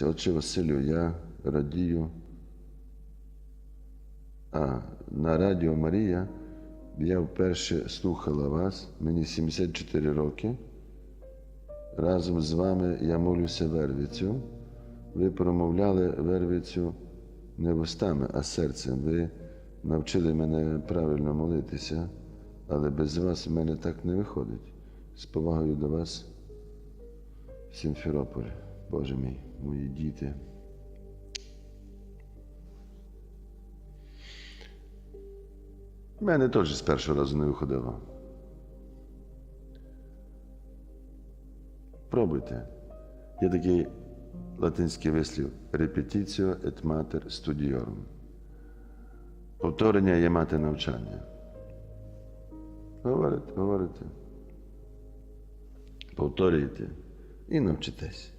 Отче Василю, я радію. А на Радіо Марія я вперше слухала вас, мені 74 роки. Разом з вами я молюся Вервицю. Ви промовляли Вервицю не вустами, а серцем. Ви навчили мене правильно молитися, але без вас в мене так не виходить. З повагою до вас, Сімферополь, Боже мій, мої діти. У мене теж з першого разу не виходило. Пробуйте. Є такий латинський вислів repetitio et mater studiorum. Повторення є мати навчання. Говорите, говорите. Повторюйте і навчитесь.